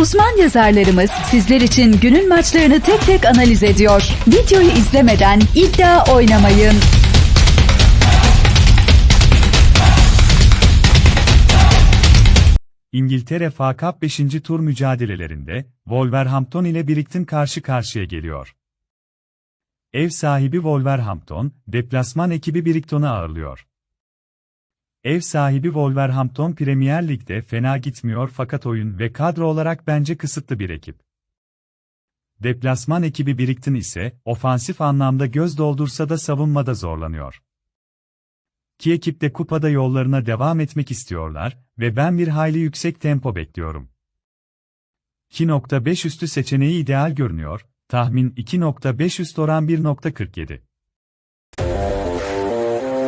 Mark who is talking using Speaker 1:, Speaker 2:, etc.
Speaker 1: Uzman yazarlarımız sizler için günün maçlarını tek tek analiz ediyor. Videoyu izlemeden iddia oynamayın.
Speaker 2: İngiltere FA Cup 5. tur mücadelelerinde Wolverhampton ile Brighton karşı karşıya geliyor. Ev sahibi Wolverhampton, deplasman ekibi Brighton'u ağırlıyor. Ev sahibi Wolverhampton Premier Lig'de fena gitmiyor fakat oyun ve kadro olarak bence kısıtlı bir ekip. Deplasman ekibi Brighton ise ofansif anlamda göz doldursa da savunmada zorlanıyor. İki ekip de kupada yollarına devam etmek istiyorlar ve ben bir hayli yüksek tempo bekliyorum. 2.5 üstü seçeneği ideal görünüyor, tahmin 2.5 üst oran 1.47.